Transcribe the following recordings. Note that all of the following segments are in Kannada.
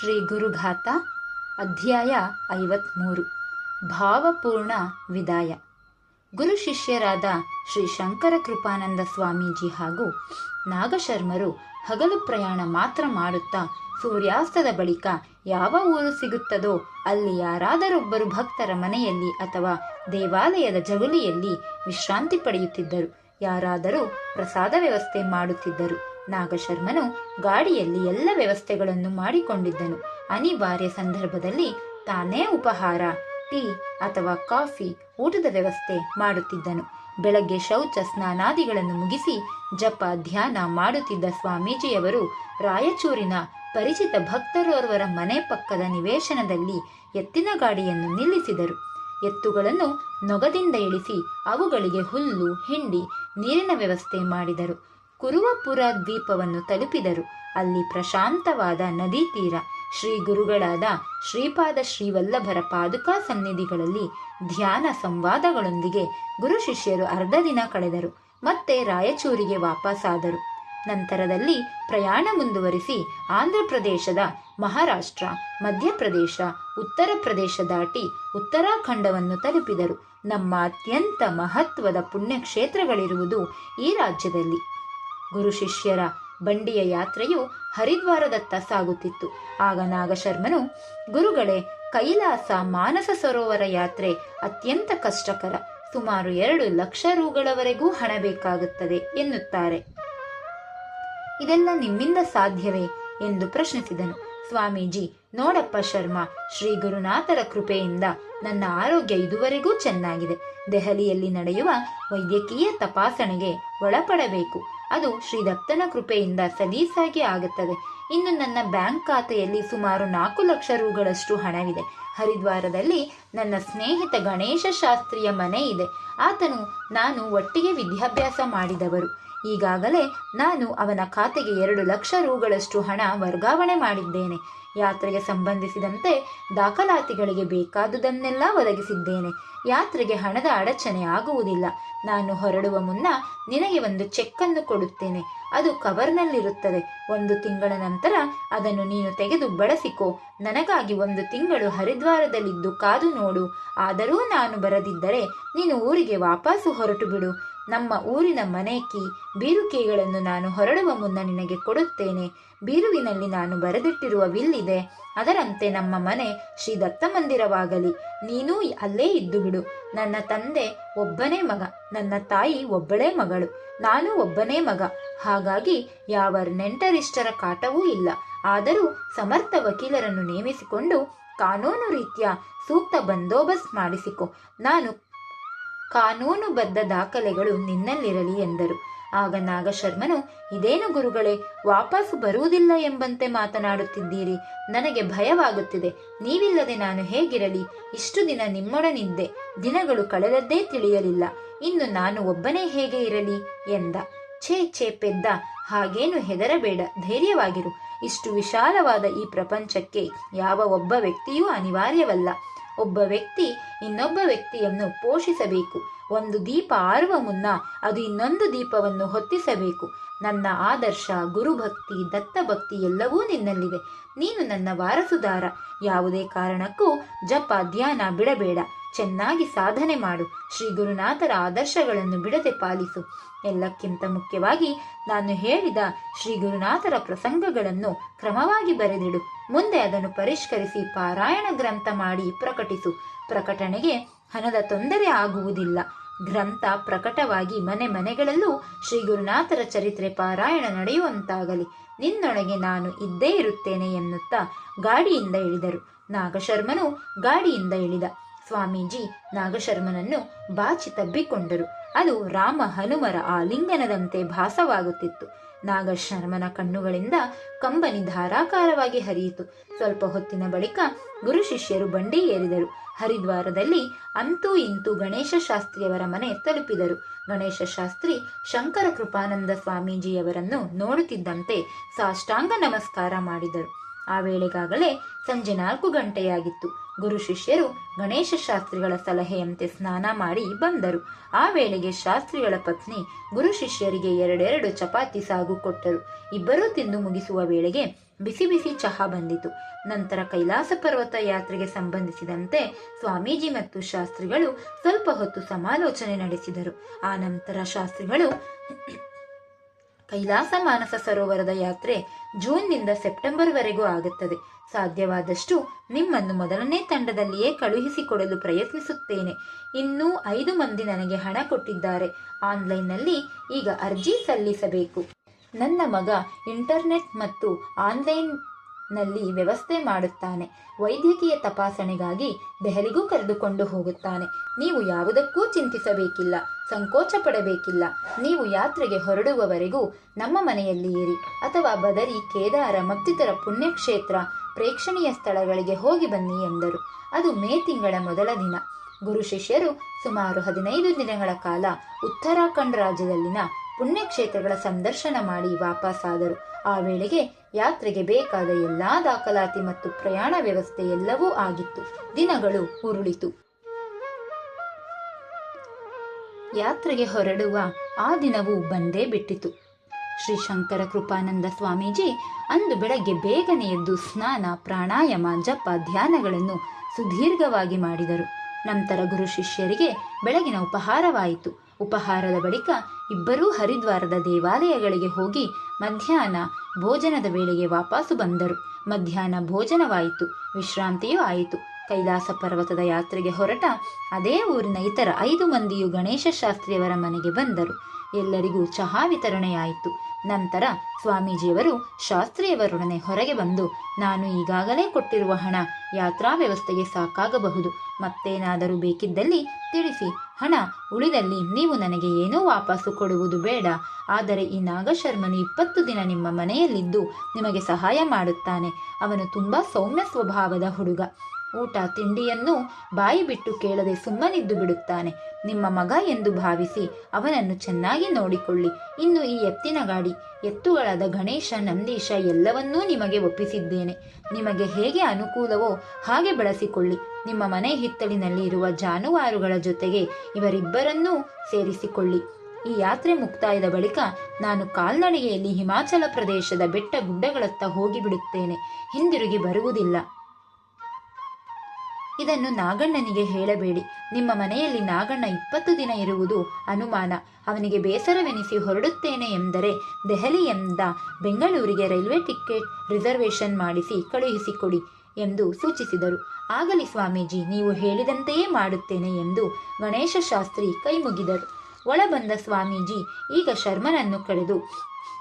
ಶ್ರೀ ಗುರುಘಾತ, ಅಧ್ಯಾಯ ಐವತ್ಮೂರು, ಭಾವಪೂರ್ಣ ವಿದಾಯ. ಗುರು ಶಿಷ್ಯರಾದ ಶ್ರೀ ಶಂಕರ ಕೃಪಾನಂದ ಸ್ವಾಮೀಜಿ ಹಾಗೂ ನಾಗಶರ್ಮರು ಹಗಲು ಪ್ರಯಾಣ ಮಾತ್ರ ಮಾಡುತ್ತಾ ಸೂರ್ಯಾಸ್ತದ ಬಳಿಕ ಯಾವ ಊರು ಸಿಗುತ್ತದೋ ಅಲ್ಲಿ ಯಾರಾದರೊಬ್ಬರು ಭಕ್ತರ ಮನೆಯಲ್ಲಿ ಅಥವಾ ದೇವಾಲಯದ ಜಗುಲಿಯಲ್ಲಿ ವಿಶ್ರಾಂತಿ ಪಡೆಯುತ್ತಿದ್ದರು. ಯಾರಾದರೂ ಪ್ರಸಾದ ವ್ಯವಸ್ಥೆ ಮಾಡುತ್ತಿದ್ದರು. ನಾಗಶರ್ಮನು ಗಾಡಿಯಲ್ಲಿ ಎಲ್ಲ ವ್ಯವಸ್ಥೆಗಳನ್ನು ಮಾಡಿಕೊಂಡಿದ್ದನು. ಅನಿವಾರ್ಯ ಸಂದರ್ಭದಲ್ಲಿ ತಾನೇ ಉಪಹಾರ, ಟೀ ಅಥವಾ ಕಾಫಿ, ಊಟದ ವ್ಯವಸ್ಥೆ ಮಾಡುತ್ತಿದ್ದನು. ಬೆಳಗ್ಗೆ ಶೌಚ ಸ್ನಾನಾದಿಗಳನ್ನು ಮುಗಿಸಿ ಜಪ, ಧ್ಯಾನ ಮಾಡುತ್ತಿದ್ದ ಸ್ವಾಮೀಜಿಯವರು ರಾಯಚೂರಿನ ಪರಿಚಿತ ಭಕ್ತರೋರ್ವರ ಮನೆ ಪಕ್ಕದ ನಿವೇಶನದಲ್ಲಿ ಎತ್ತಿನ ಗಾಡಿಯನ್ನು ನಿಲ್ಲಿಸಿದರು. ಎತ್ತುಗಳನ್ನು ನೊಗದಿಂದ ಇಳಿಸಿ ಅವುಗಳಿಗೆ ಹುಲ್ಲು, ಹಿಂಡಿ, ನೀರಿನ ವ್ಯವಸ್ಥೆ ಮಾಡಿದರು. ಕುರುವಪುರ ದ್ವೀಪವನ್ನು ತಲುಪಿದರು. ಅಲ್ಲಿ ಪ್ರಶಾಂತವಾದ ನದಿ ತೀರ, ಶ್ರೀ ಗುರುಗಳಾದ ಶ್ರೀಪಾದ ಶ್ರೀವಲ್ಲಭರ ಪಾದುಕಾ ಸನ್ನಿಧಿಗಳಲ್ಲಿ ಧ್ಯಾನ ಸಂವಾದಗಳೊಂದಿಗೆ ಗುರು ಶಿಷ್ಯರು ಅರ್ಧ ದಿನ ಕಳೆದರು. ಮತ್ತೆ ರಾಯಚೂರಿಗೆ ವಾಪಸ್ಸಾದರು ನಂತರದಲ್ಲಿ ಪ್ರಯಾಣ ಮುಂದುವರಿಸಿ ಆಂಧ್ರಪ್ರದೇಶದ ಮಹಾರಾಷ್ಟ್ರ ಮಧ್ಯಪ್ರದೇಶ ಉತ್ತರ ಪ್ರದೇಶ ದಾಟಿ ಉತ್ತರಾಖಂಡವನ್ನು ತಲುಪಿದರು. ನಮ್ಮ ಅತ್ಯಂತ ಮಹತ್ವದ ಪುಣ್ಯಕ್ಷೇತ್ರಗಳಿರುವುದು ಈ ರಾಜ್ಯದಲ್ಲಿ. ಗುರು ಶಿಷ್ಯರ ಬಂಡಿಯ ಯಾತ್ರೆಯು ಹರಿದ್ವಾರದತ್ತ ಸಾಗುತ್ತಿತ್ತು. ಆಗ ನಾಗಶರ್ಮನು, ಗುರುಗಳೇ, ಕೈಲಾಸ ಮಾನಸ ಸರೋವರ ಯಾತ್ರೆ ಅತ್ಯಂತ ಕಷ್ಟಕರ. ಸುಮಾರು ಎರಡು ಲಕ್ಷ ರೂಗಳವರೆಗೂ ಹಣ ಬೇಕಾಗುತ್ತದೆ ಎನ್ನುತ್ತಾರೆ. ಇದೆಲ್ಲ ನಿಮ್ಮಿಂದ ಸಾಧ್ಯವೇ? ಎಂದು ಪ್ರಶ್ನಿಸಿದನು. ಸ್ವಾಮೀಜಿ, ನೋಡಪ್ಪ ಶರ್ಮ, ಶ್ರೀ ಗುರುನಾಥರ ಕೃಪೆಯಿಂದ ನನ್ನ ಆರೋಗ್ಯ ಇದುವರೆಗೂ ಚೆನ್ನಾಗಿದೆ. ದೆಹಲಿಯಲ್ಲಿ ನಡೆಯುವ ವೈದ್ಯಕೀಯ ತಪಾಸಣೆಗೆ ಒಳಪಡಬೇಕು. ಅದು ಶ್ರೀ ದತ್ತನ ಕೃಪೆಯಿಂದ ಸಲೀಸಾಗಿ ಆಗುತ್ತದೆ. ಇನ್ನು ನನ್ನ ಬ್ಯಾಂಕ್ ಖಾತೆಯಲ್ಲಿ ಸುಮಾರು ನಾಲ್ಕು ಲಕ್ಷ ರೂಗಳಷ್ಟು ಹಣವಿದೆ. ಹರಿದ್ವಾರದಲ್ಲಿ ನನ್ನ ಸ್ನೇಹಿತ ಗಣೇಶ ಶಾಸ್ತ್ರಿಯ ಮನೆ ಇದೆ. ಆತನು ನಾನು ಒಟ್ಟಿಗೆ ವಿದ್ಯಾಭ್ಯಾಸ ಮಾಡಿದವರು. ಈಗಾಗಲೇ ನಾನು ಅವನ ಖಾತೆಗೆ ಎರಡು ಲಕ್ಷ ರೂಗಳಷ್ಟು ಹಣ ವರ್ಗಾವಣೆ ಮಾಡಿದ್ದೇನೆ. ಯಾತ್ರೆಗೆ ಸಂಬಂಧಿಸಿದಂತೆ ದಾಖಲಾತಿಗಳಿಗೆ ಬೇಕಾದುದನ್ನೆಲ್ಲ ಒದಗಿಸಿದ್ದೇನೆ. ಯಾತ್ರೆಗೆ ಹಣದ ಅಡಚಣೆ ಆಗುವುದಿಲ್ಲ. ನಾನು ಹೊರಡುವ ಮುನ್ನ ನಿನಗೆ ಒಂದು ಚೆಕ್ ಅನ್ನು ಕೊಡುತ್ತೇನೆ. ಅದು ಕವರ್ನಲ್ಲಿರುತ್ತದೆ. ಒಂದು ತಿಂಗಳ ನಂತರ ಅದನ್ನು ನೀನು ತೆಗೆದು ಬಳಸಿಕೋ. ನನಗಾಗಿ ಒಂದು ತಿಂಗಳು ಹರಿದ್ವಾರದಲ್ಲಿದ್ದು ಕಾದು ನೋಡು. ಆದರೂ ನಾನು ಬರದಿದ್ದರೆ ನೀನು ಊರಿಗೆ ವಾಪಸ್ಸು ಹೊರಟು ಬಿಡು ನಮ್ಮ ಊರಿನ ಮನೆಕಿ ಬೀರುಕೆಗಳನ್ನು ನಾನು ಹೊರಡುವ ಮುನ್ನ ನಿನಗೆ ಕೊಡುತ್ತೇನೆ. ಬೀರುವಿನಲ್ಲಿ ನಾನು ಬರೆದಿಟ್ಟಿರುವ ವಿಲ್ಲಿದೆ ಅದರಂತೆ ನಮ್ಮ ಮನೆ ಶ್ರೀ ದತ್ತ ಮಂದಿರವಾಗಲಿ. ನೀನೂ ಅಲ್ಲೇ ಇದ್ದು ಬಿಡು ನನ್ನ ತಂದೆ ಒಬ್ಬನೇ ಮಗ. ನನ್ನ ತಾಯಿ ಒಬ್ಬಳೇ ಮಗಳು. ನಾನು ಒಬ್ಬನೇ ಮಗ. ಹಾಗಾಗಿ ಯಾವ ನೆಂಟರಿಷ್ಟರ ಕಾಟವೂ ಇಲ್ಲ. ಆದರೂ ಸಮರ್ಥ ವಕೀಲರನ್ನು ನೇಮಿಸಿಕೊಂಡು ಕಾನೂನು ರೀತಿಯ ಸೂಕ್ತ ಬಂದೋಬಸ್ತ್ ಮಾಡಿಸಿಕೊ. ನಾನು ಕಾನೂನುಬದ್ಧ ದಾಖಲೆಗಳು ನಿನ್ನಲ್ಲಿರಲಿ ಎಂದರು. ಆಗ ನಾಗಶರ್ಮನು, ಇದೇನು ಗುರುಗಳೇ, ವಾಪಸ್ಸು ಬರುವುದಿಲ್ಲ ಎಂಬಂತೆ ಮಾತನಾಡುತ್ತಿದ್ದೀರಿ. ನನಗೆ ಭಯವಾಗುತ್ತಿದೆ. ನೀವಿಲ್ಲದೆ ನಾನು ಹೇಗಿರಲಿ? ಇಷ್ಟು ದಿನ ನಿಮ್ಮೊಡನಿದ್ದೆ. ದಿನಗಳು ಕಳೆದದ್ದೇ ತಿಳಿಯಲಿಲ್ಲ. ಇನ್ನು ನಾನು ಒಬ್ಬನೇ ಹೇಗೆ ಇರಲಿ? ಎಂದ. ಛೇ ಛೇ, ಪೆದ್ದ. ಹಾಗೇನು ಹೆದರಬೇಡ, ಧೈರ್ಯವಾಗಿರು. ಇಷ್ಟು ವಿಶಾಲವಾದ ಈ ಪ್ರಪಂಚಕ್ಕೆ ಯಾವ ಒಬ್ಬ ವ್ಯಕ್ತಿಯೂ ಅನಿವಾರ್ಯವಲ್ಲ. ಒಬ್ಬ ವ್ಯಕ್ತಿ ಇನ್ನೊಬ್ಬ ವ್ಯಕ್ತಿಯನ್ನು ಪೋಷಿಸಬೇಕು. ಒಂದು ದೀಪ ಆರುವ ಮುನ್ನ ಅದು ಇನ್ನೊಂದು ದೀಪವನ್ನು ಹೊತ್ತಿಸಬೇಕು. ನನ್ನ ಆದರ್ಶ, ಗುರುಭಕ್ತಿ, ದತ್ತಭಕ್ತಿ ಎಲ್ಲವೂ ನಿನ್ನಲ್ಲಿದೆ ನೀನು ನನ್ನ ವಾರಸುದಾರ. ಯಾವುದೇ ಕಾರಣಕ್ಕೂ ಜಪ, ಧ್ಯಾನ ಬಿಡಬೇಡ. ಚೆನ್ನಾಗಿ ಸಾಧನೆ ಮಾಡು. ಶ್ರೀ ಗುರುನಾಥರ ಆದರ್ಶಗಳನ್ನು ಬಿಡದೆ ಪಾಲಿಸು. ಎಲ್ಲಕ್ಕಿಂತ ಮುಖ್ಯವಾಗಿ ನಾನು ಹೇಳಿದ ಶ್ರೀ ಗುರುನಾಥರ ಪ್ರಸಂಗಗಳನ್ನು ಕ್ರಮವಾಗಿ ಬರೆದಿಡು. ಮುಂದೆ ಅದನ್ನು ಪರಿಷ್ಕರಿಸಿ ಪಾರಾಯಣ ಗ್ರಂಥ ಮಾಡಿ ಪ್ರಕಟಿಸು. ಪ್ರಕಟಣೆಗೆ ಹಣದ ತೊಂದರೆ ಆಗುವುದಿಲ್ಲ. ಗ್ರಂಥ ಪ್ರಕಟವಾಗಿ ಮನೆ ಮನೆಗಳಲ್ಲೂ ಶ್ರೀ ಗುರುನಾಥರ ಚರಿತ್ರೆ ಪಾರಾಯಣ ನಡೆಯುವಂತಾಗಲಿ. ನಿನ್ನೊಳಗೆ ನಾನು ಇದ್ದೇ ಇರುತ್ತೇನೆ ಎನ್ನುತ್ತಾ ಗಾಡಿಯಿಂದ ಇಳಿದರು. ನಾಗಶರ್ಮನು ಗಾಡಿಯಿಂದ ಇಳಿದ. ಸ್ವಾಮೀಜಿ ನಾಗಶರ್ಮನನ್ನು ಬಾಚಿ ತಬ್ಬಿಕೊಂಡರು ಅದು ರಾಮ ಹನುಮರ ಆಲಿಂಗನದಂತೆ ಭಾಸವಾಗುತ್ತಿತ್ತು. ನಾಗಶರ್ಮನ ಕಣ್ಣುಗಳಿಂದ ಕಂಬನಿ ಧಾರಾಕಾರವಾಗಿ ಹರಿಯಿತು. ಸ್ವಲ್ಪ ಹೊತ್ತಿನ ಬಳಿಕ ಗುರು ಶಿಷ್ಯರು ಬಂಡಿ ಏರಿದರು. ಹರಿದ್ವಾರದಲ್ಲಿ ಅಂತೂ ಇಂತೂ ಗಣೇಶ ಶಾಸ್ತ್ರಿಯವರ ಮನೆ ತಲುಪಿದರು. ಗಣೇಶ ಶಾಸ್ತ್ರಿ ಶಂಕರ ಕೃಪಾನಂದ ಸ್ವಾಮೀಜಿಯವರನ್ನು ನೋಡುತ್ತಿದ್ದಂತೆ ಸಾಷ್ಟಾಂಗ ನಮಸ್ಕಾರ ಮಾಡಿದರು. ಆ ವೇಳೆಗಾಗಲೇ ಸಂಜೆ ನಾಲ್ಕು ಗಂಟೆಯಾಗಿತ್ತು. ಗುರು ಶಿಷ್ಯರು ಗಣೇಶ ಶಾಸ್ತ್ರಿಗಳ ಸಲಹೆಯಂತೆ ಸ್ನಾನ ಮಾಡಿ ಬಂದರು. ಆ ವೇಳೆಗೆ ಶಾಸ್ತ್ರಿಗಳ ಪತ್ನಿ ಗುರು ಶಿಷ್ಯರಿಗೆ ಎರಡೆರಡು ಚಪಾತಿ ಸಾಗು ಕೊಟ್ಟರು. ಇಬ್ಬರೂ ತಿಂದು ಮುಗಿಸುವ ವೇಳೆಗೆ ಬಿಸಿ ಬಿಸಿ ಚಹಾ ಬಂದಿತು. ನಂತರ ಕೈಲಾಸ ಪರ್ವತ ಯಾತ್ರೆಗೆ ಸಂಬಂಧಿಸಿದಂತೆ ಸ್ವಾಮೀಜಿ ಮತ್ತು ಶಾಸ್ತ್ರಿಗಳು ಸ್ವಲ್ಪ ಹೊತ್ತು ಸಮಾಲೋಚನೆ ನಡೆಸಿದರು. ಆ ನಂತರ ಶಾಸ್ತ್ರಿಗಳು ಕೈಲಾಸ ಮಾನಸ ಸರೋವರದ ಯಾತ್ರೆ ಜೂನ್ನಿಂದ ಸೆಪ್ಟೆಂಬರ್ವರೆಗೂ ಆಗುತ್ತದೆ. ಸಾಧ್ಯವಾದಷ್ಟು ನಿಮ್ಮನ್ನು ಮೊದಲನೇ ತಂಡದಲ್ಲಿಯೇ ಕಳುಹಿಸಿಕೊಡಲು ಪ್ರಯತ್ನಿಸುತ್ತೇನೆ. ಇನ್ನೂ ಐದು ಮಂದಿ ನನಗೆ ಹಣ ಕೊಟ್ಟಿದ್ದಾರೆ. ಆನ್ಲೈನ್ನಲ್ಲಿ ಈಗ ಅರ್ಜಿ ಸಲ್ಲಿಸಬೇಕು. ನನ್ನ ಮಗ ಇಂಟರ್ನೆಟ್ ಮತ್ತು ಆನ್ಲೈನ್ನಲ್ಲಿ ವ್ಯವಸ್ಥೆ ಮಾಡುತ್ತಾನೆ. ವೈದ್ಯಕೀಯ ತಪಾಸಣೆಗಾಗಿ ದೆಹಲಿಗೂ ಕರೆದುಕೊಂಡು ಹೋಗುತ್ತಾನೆ. ನೀವು ಯಾವುದಕ್ಕೂ ಚಿಂತಿಸಬೇಕಿಲ್ಲ ಸಂಕೋಚ ಪಡಬೇಕಿಲ್ಲ ನೀವು ಯಾತ್ರೆಗೆ ಹೊರಡುವವರೆಗೂ ನಮ್ಮ ಮನೆಯಲ್ಲಿ ಇರಿ ಅಥವಾ ಬದರಿ, ಕೇದಾರ, ಮತ್ತಿತರ ಪುಣ್ಯಕ್ಷೇತ್ರ, ಪ್ರೇಕ್ಷಣೀಯ ಸ್ಥಳಗಳಿಗೆ ಹೋಗಿ ಬನ್ನಿ ಎಂದರು. ಅದು ಮೇ ತಿಂಗಳ ಮೊದಲ ದಿನ. ಗುರು ಶಿಷ್ಯರು ಸುಮಾರು ಹದಿನೈದು ದಿನಗಳ ಕಾಲ ಉತ್ತರಾಖಂಡ್ ರಾಜ್ಯದಲ್ಲಿನ ಪುಣ್ಯಕ್ಷೇತ್ರಗಳ ಸಂದರ್ಶನ ಮಾಡಿ ವಾಪಸ್ಸಾದರು ಆ ವೇಳೆಗೆ ಯಾತ್ರೆಗೆ ಬೇಕಾದ ಎಲ್ಲಾ ದಾಖಲಾತಿ ಮತ್ತು ಪ್ರಯಾಣ ವ್ಯವಸ್ಥೆ ಎಲ್ಲವೂ ಆಗಿತ್ತು. ದಿನಗಳು ಉರುಳಿತು. ಯಾತ್ರೆಗೆ ಹೊರಡುವ ಆ ದಿನವೂ ಬಂದೇ ಬಿಟ್ಟಿತು. ಶ್ರೀ ಶಂಕರ ಕೃಪಾನಂದ ಸ್ವಾಮೀಜಿ ಅಂದು ಬೆಳಗ್ಗೆ ಬೇಗನೆ ಎದ್ದು ಸ್ನಾನ, ಪ್ರಾಣಾಯಾಮ, ಜಪ, ಧ್ಯಾನಗಳನ್ನು ಸುದೀರ್ಘವಾಗಿ ಮಾಡಿದರು. ನಂತರ ಗುರು ಶಿಷ್ಯರಿಗೆ ಬೆಳಗಿನ ಉಪಹಾರವಾಯಿತು. ಉಪಹಾರದ ಬಳಿಕ ಇಬ್ಬರೂ ಹರಿದ್ವಾರದ ದೇವಾಲಯಗಳಿಗೆ ಹೋಗಿ ಮಧ್ಯಾಹ್ನ ಭೋಜನದ ವೇಳೆಗೆ ವಾಪಸ್ಸು ಬಂದರು. ಮಧ್ಯಾಹ್ನ ಭೋಜನವಾಯಿತು. ವಿಶ್ರಾಂತಿಯೂ ಆಯಿತು. ಕೈಲಾಸ ಪರ್ವತದ ಯಾತ್ರೆಗೆ ಹೊರಟ ಅದೇ ಊರಿನ ಇತರ ಐದು ಮಂದಿಯು ಗಣೇಶ ಶಾಸ್ತ್ರಿಯವರ ಮನೆಗೆ ಬಂದರು. ಎಲ್ಲರಿಗೂ ಚಹಾ ವಿತರಣೆಯಾಯಿತು. ನಂತರ ಸ್ವಾಮೀಜಿಯವರು ಶಾಸ್ತ್ರಿಯವರೊಡನೆ ಹೊರಗೆ ಬಂದು, ನಾನು ಈಗಾಗಲೇ ಕೊಟ್ಟಿರುವ ಹಣ ಯಾತ್ರಾ ವ್ಯವಸ್ಥೆಗೆ ಸಾಕಾಗಬಹುದು. ಮತ್ತೇನಾದರೂ ಬೇಕಿದ್ದಲ್ಲಿ ತಿಳಿಸಿ. ಹಣ ಉಳಿದಲ್ಲಿ ನೀವು ನನಗೆ ಏನೂ ವಾಪಸ್ಸು ಕೊಡುವುದು ಬೇಡ. ಆದರೆ ಈ ನಾಗಶರ್ಮನು ಇಪ್ಪತ್ತು ದಿನ ನಿಮ್ಮ ಮನೆಯಲ್ಲಿದ್ದು ನಿಮಗೆ ಸಹಾಯ ಮಾಡುತ್ತಾನೆ. ಅವನು ತುಂಬಾ ಸೌಮ್ಯ ಸ್ವಭಾವದ ಹುಡುಗ. ಊಟ ತಿಂಡಿಯನ್ನು ಬಾಯಿ ಬಿಟ್ಟು ಕೇಳದೆ ಸುಮ್ಮನಿದ್ದು ಬಿಡುತ್ತಾನೆ. ನಿಮ್ಮ ಮಗ ಎಂದು ಭಾವಿಸಿ ಅವನನ್ನು ಚೆನ್ನಾಗಿ ನೋಡಿಕೊಳ್ಳಿ. ಇನ್ನು ಈ ಎತ್ತಿನ ಗಾಡಿ ಎತ್ತುಗಳಾದ ಗಣೇಶ, ನಂದೀಶ ಎಲ್ಲವನ್ನೂ ನಿಮಗೆ ಒಪ್ಪಿಸಿದ್ದೇನೆ. ನಿಮಗೆ ಹೇಗೆ ಅನುಕೂಲವೋ ಹಾಗೆ ಬಳಸಿಕೊಳ್ಳಿ. ನಿಮ್ಮ ಮನೆ ಹಿತ್ತಲಿನಲ್ಲಿ ಇರುವ ಜಾನುವಾರುಗಳ ಜೊತೆಗೆ ಇವರಿಬ್ಬರನ್ನೂ ಸೇರಿಸಿಕೊಳ್ಳಿ. ಈ ಯಾತ್ರೆ ಮುಕ್ತಾಯದ ಬಳಿಕ ನಾನು ಕಾಲ್ನಡಿಗೆಯಲ್ಲಿ ಹಿಮಾಚಲ ಪ್ರದೇಶದ ಬೆಟ್ಟ ಗುಡ್ಡಗಳತ್ತ ಹೋಗಿಬಿಡುತ್ತೇನೆ. ಹಿಂದಿರುಗಿ ಬರುವುದಿಲ್ಲ. ಇದನ್ನು ನಾಗಣ್ಣನಿಗೆ ಹೇಳಬೇಡಿ. ನಿಮ್ಮ ಮನೆಯಲ್ಲಿ ನಾಗಣ್ಣ ಇಪ್ಪತ್ತು ದಿನ ಇರುವುದು ಅನುಮಾನ. ಅವನಿಗೆ ಬೇಸರವೆನಿಸಿ ಹೊರಡುತ್ತೇನೆ ಎಂದರೆ ದೆಹಲಿಯಿಂದ ಬೆಂಗಳೂರಿಗೆ ರೈಲ್ವೆ ಟಿಕೆಟ್ ರಿಸರ್ವೇಷನ್ ಮಾಡಿಸಿ ಕಳುಹಿಸಿಕೊಡಿ ಎಂದು ಸೂಚಿಸಿದರು. ಆಗಲಿ ಸ್ವಾಮೀಜಿ, ನೀವು ಹೇಳಿದಂತೆಯೇ ಮಾಡುತ್ತೇನೆ ಎಂದು ಗಣೇಶ ಶಾಸ್ತ್ರಿ ಕೈಮುಗಿದರು ಒಳಬಂದ ಒಳ ಬಂದ ಸ್ವಾಮೀಜಿ, ಈಗ ಶರ್ಮನನ್ನು ಕಳೆದು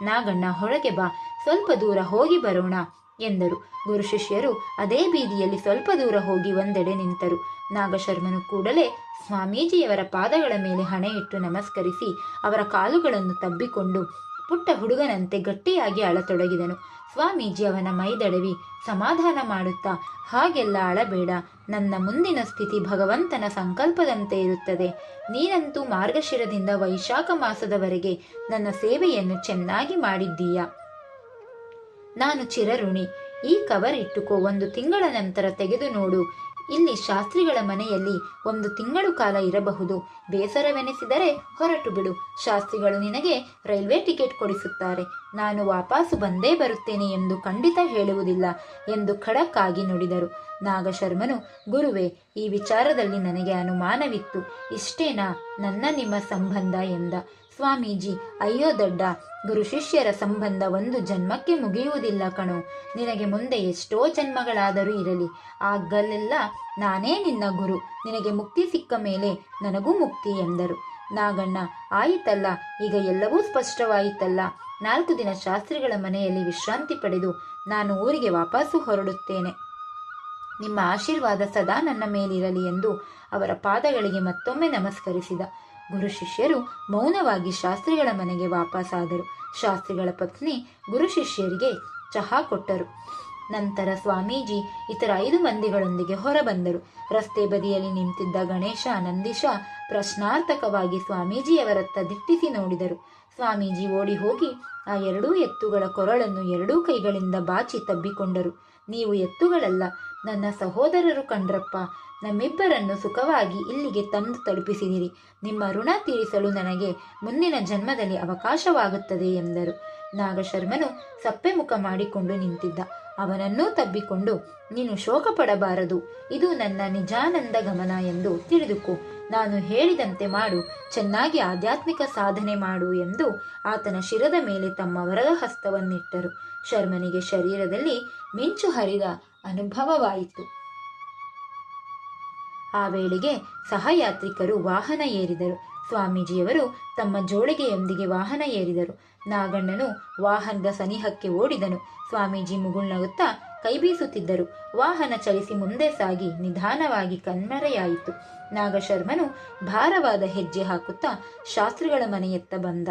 ನಾಗಣ್ಣ, ಹೊರಗೆ ಬಾ. ಸ್ವಲ್ಪ ದೂರ ಹೋಗಿ ಬರೋಣ. ಎಂದರು. ಗುರು ಶಿಷ್ಯರು ಅದೇ ಬೀದಿಯಲ್ಲಿ ಸ್ವಲ್ಪ ದೂರ ಹೋಗಿ ಒಂದೆಡೆ ನಿಂತರು. ನಾಗಶರ್ಮನು ಕೂಡಲೇ ಸ್ವಾಮೀಜಿಯವರ ಪಾದಗಳ ಮೇಲೆ ಹಣೆ ಇಟ್ಟು ನಮಸ್ಕರಿಸಿ ಅವರ ಕಾಲುಗಳನ್ನು ತಬ್ಬಿಕೊಂಡು ಪುಟ್ಟ ಹುಡುಗನಂತೆ ಗಟ್ಟಿಯಾಗಿ ಅಳತೊಡಗಿದನು. ಸ್ವಾಮೀಜಿ ಅವನ ಮೈದಡವಿ ಸಮಾಧಾನ ಮಾಡುತ್ತಾ, ಹಾಗೆಲ್ಲ ಅಳಬೇಡ, ನನ್ನ ಮುಂದಿನ ಸ್ಥಿತಿ ಭಗವಂತನ ಸಂಕಲ್ಪದಂತೆ ಇರುತ್ತದೆ. ನೀನಂತೂ ಮಾರ್ಗಶಿರದಿಂದ ವೈಶಾಖ ಮಾಸದವರೆಗೆ ನನ್ನ ಸೇವೆಯನ್ನು ಚೆನ್ನಾಗಿ ಮಾಡಿದ್ದೀಯಾ? ನಾನು ಚಿರಋಣಿ. ಈ ಕವರ್ ಇಟ್ಟುಕೋ, ಒಂದು ತಿಂಗಳ ನಂತರ ತೆಗೆದು ನೋಡು. ಇಲ್ಲಿ ಶಾಸ್ತ್ರಿಗಳ ಮನೆಯಲ್ಲಿ ಒಂದು ತಿಂಗಳು ಕಾಲ ಇರಬಹುದು. ಬೇಸರವೆನಿಸಿದರೆ ಹೊರಟು ಬಿಡು. ಶಾಸ್ತ್ರಿಗಳು ನಿನಗೆ ರೈಲ್ವೆ ಟಿಕೆಟ್ ಕೊಡಿಸುತ್ತಾರೆ. ನಾನು ವಾಪಸ್ಸು ಬಂದೇ ಬರುತ್ತೇನೆ ಎಂದು ಖಂಡಿತ ಹೇಳುವುದಿಲ್ಲ ಎಂದು ಖಡಕ್ಕಾಗಿ ನುಡಿದರು. ನಾಗಶರ್ಮನು, ಗುರುವೆ, ಈ ವಿಚಾರದಲ್ಲಿ ನನಗೆ ಅನುಮಾನವಿತ್ತು. ಇಷ್ಟೇನಾ? ನನ್ನ ನಿಮ್ಮ ಸಂಬಂಧ ಎಂದ. ಸ್ವಾಮೀಜಿ, ಅಯ್ಯೋ ದೊಡ್ಡ, ಗುರು ಶಿಷ್ಯರ ಸಂಬಂಧ ಒಂದು ಜನ್ಮಕ್ಕೆ ಮುಗಿಯುವುದಿಲ್ಲ ಕಣೋ. ನಿನಗೆ ಮುಂದೆ ಎಷ್ಟೋ ಜನ್ಮಗಳಾದರೂ ಇರಲಿ. ಆಗಲೆಲ್ಲ ನಾನೇ ನಿನ್ನ ಗುರು. ನಿನಗೆ ಮುಕ್ತಿ ಸಿಕ್ಕ ಮೇಲೆ ನನಗೂ ಮುಕ್ತಿ ಎಂದರು. ನಾಗಣ್ಣ, ಆಯಿತಲ್ಲ, ಈಗ ಎಲ್ಲವೂ ಸ್ಪಷ್ಟವಾಯಿತಲ್ಲ. ನಾಲ್ಕು ದಿನ ಶಾಸ್ತ್ರಿಗಳ ಮನೆಯಲ್ಲಿ ವಿಶ್ರಾಂತಿ ಪಡೆದು ನಾನು ಊರಿಗೆ ವಾಪಸ್ಸು ಹೊರಡುತ್ತೇನೆ. ನಿಮ್ಮ ಆಶೀರ್ವಾದ ಸದಾ ನನ್ನ ಮೇಲಿರಲಿ ಎಂದು ಅವರ ಪಾದಗಳಿಗೆ ಮತ್ತೊಮ್ಮೆ ನಮಸ್ಕರಿಸಿದ. ಗುರು ಶಿಷ್ಯರು ಮೌನವಾಗಿ ಶಾಸ್ತ್ರಿಗಳ ಮನೆಗೆ ವಾಪಸ್ಸಾದರು ಶಾಸ್ತ್ರಿಗಳ ಪತ್ನಿ ಗುರು ಶಿಷ್ಯರಿಗೆ ಚಹಾ ಕೊಟ್ಟರು. ನಂತರ ಸ್ವಾಮೀಜಿ ಇತರ ಐದು ಮಂದಿಗಳೊಂದಿಗೆ ಹೊರಬಂದರು. ರಸ್ತೆ ಬದಿಯಲ್ಲಿ ನಿಂತಿದ್ದ ಗಣೇಶ, ನಂದೀಶ ಪ್ರಶ್ನಾರ್ಥಕವಾಗಿ ಸ್ವಾಮೀಜಿಯವರತ್ತ ದಿಟ್ಟಿಸಿ ನೋಡಿದರು. ಸ್ವಾಮೀಜಿ ಓಡಿ ಹೋಗಿ ಆ ಎರಡೂ ಎತ್ತುಗಳ ಕೊರಳನ್ನು ಎರಡೂ ಕೈಗಳಿಂದ ಬಾಚಿ ತಬ್ಬಿಕೊಂಡರು. ನೀವು ಎತ್ತುಗಳಲ್ಲ, ನನ್ನ ಸಹೋದರರು ಕಂಡ್ರಪ್ಪ ನಮ್ಮಿಬ್ಬರನ್ನು ಸುಖವಾಗಿ ಇಲ್ಲಿಗೆ ತಂದು ತಲುಪಿಸಿದಿರಿ. ನಿಮ್ಮ ಋಣ ತೀರಿಸಲು ನನಗೆ ಮುಂದಿನ ಜನ್ಮದಲ್ಲಿ ಅವಕಾಶವಾಗುತ್ತದೆ ಎಂದರು. ನಾಗಶರ್ಮನು ಸಪ್ಪೆ ಮುಖ ಮಾಡಿಕೊಂಡು ನಿಂತಿದ್ದ. ಅವನನ್ನೂ ತಬ್ಬಿಕೊಂಡು, ನೀನು ಶೋಕ ಪಡಬಾರದು ಇದು ನನ್ನ ನಿಜಾನಂದ ಗಮನ ಎಂದು ತಿಳಿದುಕೋ. ನಾನು ಹೇಳಿದಂತೆ ಮಾಡು. ಚೆನ್ನಾಗಿ ಆಧ್ಯಾತ್ಮಿಕ ಸಾಧನೆ ಮಾಡು ಎಂದು ಆತನ ಶಿರದ ಮೇಲೆ ತಮ್ಮ ವರದ ಹಸ್ತವನ್ನಿಟ್ಟರು. ಶರ್ಮನಿಗೆ ಶರೀರದಲ್ಲಿ ಮಿಂಚು ಹರಿದ ಅನುಭವವಾಯಿತು. ಆ ವೇಳೆಗೆ ಸಹಯಾತ್ರಿಕರು ವಾಹನ ಏರಿದರು. ಸ್ವಾಮೀಜಿಯವರು ತಮ್ಮ ಜೋಳಿಗೆಯೊಂದಿಗೆ ವಾಹನ ಏರಿದರು. ನಾಗಣ್ಣನು ವಾಹನದ ಸನಿಹಕ್ಕೆ ಓಡಿದನು. ಸ್ವಾಮೀಜಿ ಮುಗುಳ್ನಗುತ್ತಾ ಕೈ ಬೀಸುತ್ತಿದ್ದರು ವಾಹನ ಚಲಿಸಿ ಮುಂದೆ ಸಾಗಿ ನಿಧಾನವಾಗಿ ಕಣ್ಮರೆಯಾಯಿತು. ನಾಗಶರ್ಮನು ಭಾರವಾದ ಹೆಜ್ಜೆ ಹಾಕುತ್ತಾ ಶಾಸ್ತ್ರಿಗಳ ಮನೆಯತ್ತ ಬಂದ.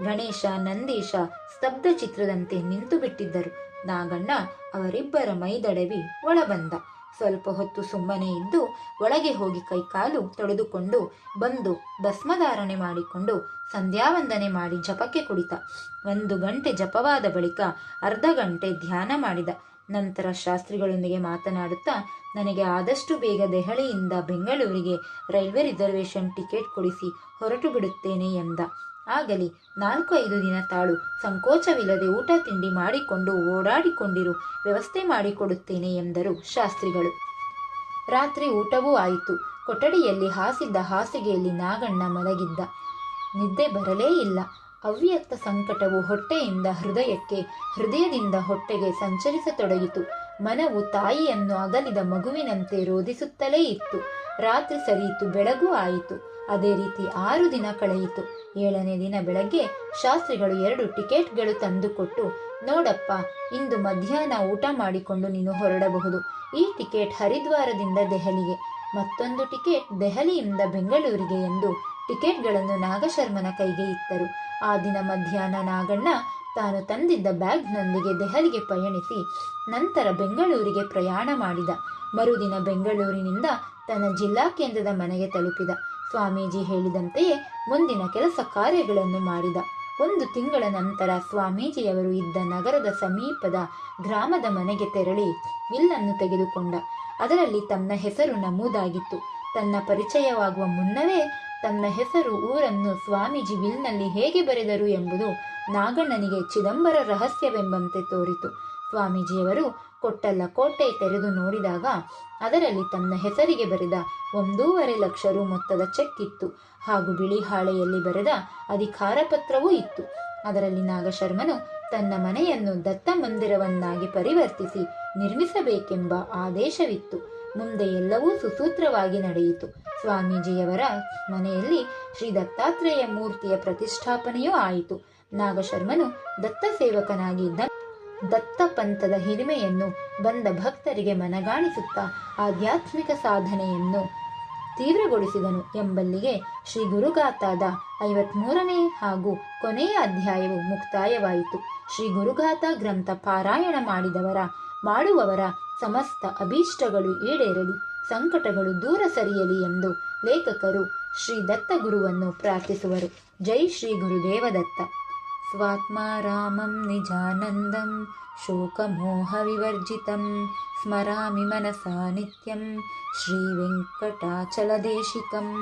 ಗಣೇಶ, ನಂದೀಶ ಸ್ತಬ್ಧ ಚಿತ್ರದಂತೆ ನಿಂತು ಬಿಟ್ಟಿದ್ದರು ನಾಗಣ್ಣ ಅವರಿಬ್ಬರ ಮೈದಡವಿ ಒಳಬಂದ. ಸ್ವಲ್ಪ ಹೊತ್ತು ಸುಮ್ಮನೆ ಇದ್ದು ಒಳಗೆ ಹೋಗಿ ಕೈಕಾಲು ತೊಳೆದುಕೊಂಡು ಬಂದು ಭಸ್ಮಧಾರಣೆ ಮಾಡಿಕೊಂಡು ಸಂಧ್ಯಾವಂದನೆ ಮಾಡಿ ಜಪಕ್ಕೆ ಕುಳಿತ ಒಂದು ಗಂಟೆ ಜಪವಾದ ಬಳಿಕ ಅರ್ಧ ಗಂಟೆ ಧ್ಯಾನ ಮಾಡಿದ. ನಂತರ ಶಾಸ್ತ್ರಿಗಳೊಂದಿಗೆ ಮಾತನಾಡುತ್ತಾ, ನನಗೆ ಆದಷ್ಟು ಬೇಗ ದೆಹಲಿಯಿಂದ ಬೆಂಗಳೂರಿಗೆ ರೈಲ್ವೆ ರಿಸರ್ವೇಷನ್ ಟಿಕೆಟ್ ಕೊಡಿಸಿ ಹೊರಟು ಬಿಡುತ್ತೇನೆ ಎಂದ. ಆಗಲಿ, ನಾಲ್ಕು ಐದು ದಿನ ತಾಳು. ಸಂಕೋಚವಿಲ್ಲದೆ ಊಟ ತಿಂಡಿ ಮಾಡಿಕೊಂಡು ಓಡಾಡಿಕೊಂಡಿರು. ವ್ಯವಸ್ಥೆ ಮಾಡಿಕೊಡುತ್ತೇನೆ ಎಂದರು ಶಾಸ್ತ್ರಿಗಳು. ರಾತ್ರಿ ಊಟವೂ ಆಯಿತು. ಕೊಠಡಿಯಲ್ಲಿ ಹಾಸಿದ್ದ ಹಾಸಿಗೆಯಲ್ಲಿ ನಾಗಣ್ಣ ಮಲಗಿದ್ದ. ನಿದ್ದೆ ಬರಲೇ ಇಲ್ಲ. ಅವ್ಯಕ್ತ ಸಂಕಟವು ಹೊಟ್ಟೆಯಿಂದ ಹೃದಯಕ್ಕೆ, ಹೃದಯದಿಂದ ಹೊಟ್ಟೆಗೆ ಸಂಚರಿಸತೊಡಗಿತು. ಮನವು ತಾಯಿಯನ್ನು ಅಗಲಿದ ಮಗುವಿನಂತೆ ರೋಧಿಸುತ್ತಲೇ ಇತ್ತು. ರಾತ್ರಿ ಸರಿಯಿತು, ಬೆಳಗು ಆಯಿತು. ಅದೇ ರೀತಿ ಆರು ದಿನ ಕಳೆಯಿತು. ಏಳನೇ ದಿನ ಬೆಳಗ್ಗೆ ಶಾಸ್ತ್ರಿಗಳು ಎರಡು ಟಿಕೆಟ್ಗಳು ತಂದುಕೊಟ್ಟು, ನೋಡಪ್ಪ, ಇಂದು ಮಧ್ಯಾಹ್ನ ಊಟ ಮಾಡಿಕೊಂಡು ನೀನು ಹೊರಡಬಹುದು. ಈ ಟಿಕೆಟ್ ಹರಿದ್ವಾರದಿಂದ ದೆಹಲಿಗೆ. ಮತ್ತೊಂದು ಟಿಕೆಟ್ ದೆಹಲಿಯಿಂದ ಬೆಂಗಳೂರಿಗೆ ಎಂದು ಟಿಕೆಟ್ಗಳನ್ನು ನಾಗಶರ್ಮನ ಕೈಗೆ ಇತ್ತರು. ಆ ದಿನ ಮಧ್ಯಾಹ್ನ ನಾಗಣ್ಣ ತಾನು ತಂದಿದ್ದ ಬ್ಯಾಗ್ನೊಂದಿಗೆ ದೆಹಲಿಗೆ ಪಯಣಿಸಿ, ನಂತರ ಬೆಂಗಳೂರಿಗೆ ಪ್ರಯಾಣ ಮಾಡಿದ. ಮರುದಿನ ಬೆಂಗಳೂರಿನಿಂದ ತನ್ನ ಜಿಲ್ಲಾ ಕೇಂದ್ರದ ಮನೆಗೆ ತಲುಪಿದ. ಸ್ವಾಮೀಜಿ ಹೇಳಿದಂತೆಯೇ ಮುಂದಿನ ಕೆಲಸ ಕಾರ್ಯಗಳನ್ನು ಮಾಡಿದ. ಒಂದು ತಿಂಗಳ ನಂತರ ಸ್ವಾಮೀಜಿಯವರು ಇದ್ದ ನಗರದ ಸಮೀಪದ ಗ್ರಾಮದ ಮನೆಗೆ ತೆರಳಿ ವಿಲ್ಲನ್ನು ತೆಗೆದುಕೊಂಡ. ಅದರಲ್ಲಿ ತನ್ನ ಹೆಸರು ನಮೂದಾಗಿತ್ತು. ತನ್ನ ಪರಿಚಯವಾಗುವ ಮುನ್ನವೇ ತನ್ನ ಹೆಸರು ಊರನ್ನು ಸ್ವಾಮೀಜಿ ವಿಲ್ನಲ್ಲಿ ಹೇಗೆ ಬರೆದರು ಎಂಬುದು ನಾಗಣ್ಣನಿಗೆ ಚಿದಂಬರ ರಹಸ್ಯವೆಂಬಂತೆ ತೋರಿತು. ಸ್ವಾಮೀಜಿಯವರು ಕೊಟ್ಟಲ್ಲ ಕೋಟೆ ತೆರೆದು ನೋಡಿದಾಗ ಅದರಲ್ಲಿ ತನ್ನ ಹೆಸರಿಗೆ ಬರೆದ ಒಂದೂವರೆ ಲಕ್ಷ ರು ಮೊತ್ತದ ಚೆಕ್ ಇತ್ತು. ಹಾಗೂ ಬಿಳಿ ಹಾಳೆಯಲ್ಲಿ ಬರೆದ ಅಧಿಕಾರ ಪತ್ರವೂ ಇತ್ತು. ಅದರಲ್ಲಿ ನಾಗಶರ್ಮನು ತನ್ನ ಮನೆಯನ್ನು ದತ್ತ ಮಂದಿರವನ್ನಾಗಿ ಪರಿವರ್ತಿಸಿ ನಿರ್ಮಿಸಬೇಕೆಂಬ ಆದೇಶವಿತ್ತು. ಮುಂದೆ ಎಲ್ಲವೂ ಸುಸೂತ್ರವಾಗಿ ನಡೆಯಿತು. ಸ್ವಾಮೀಜಿಯವರ ಮನೆಯಲ್ಲಿ ಶ್ರೀ ದತ್ತಾತ್ರೇಯ ಮೂರ್ತಿಯ ಪ್ರತಿಷ್ಠಾಪನೆಯೂ ಆಯಿತು. ನಾಗಶರ್ಮನು ದತ್ತ ಸೇವಕನಾಗಿ ದ- ದತ್ತ ಪಂಥದ ಹಿರಿಮೆಯನ್ನು ಬಂದ ಭಕ್ತರಿಗೆ ಮನಗಾಣಿಸುತ್ತಾ ಆಧ್ಯಾತ್ಮಿಕ ಸಾಧನೆಯನ್ನು ತೀವ್ರಗೊಳಿಸಿದನು ಎಂಬಲ್ಲಿಗೆ ಶ್ರೀ ಗುರುಗಾತಾದ ಐವತ್ಮೂರನೇ ಹಾಗೂ ಕೊನೆಯ ಅಧ್ಯಾಯವು ಮುಕ್ತಾಯವಾಯಿತು. ಶ್ರೀ ಗುರುಗಾತ ಗ್ರಂಥ ಪಾರಾಯಣ ಮಾಡಿದವರ, ಮಾಡುವವರ ಸಮಸ್ತ ಅಭೀಷ್ಟಗಳು ಈಡೇರಲಿ, ಸಂಕಟಗಳು ದೂರ ಸರಿಯಲಿ ಎಂದು ಲೇಖಕರು ಶ್ರೀ ದತ್ತ ಗುರುವನ್ನು ಪ್ರಾರ್ಥಿಸುವರು. ಜೈ ಶ್ರೀ ಗುರುದೇವದತ್ತ. स्वात्मा रामं निजानन्दं शोकमोहविवर्जितं स्मरामि मनसा नित्यं श्रीवेङ्कटाचलदेशिकम्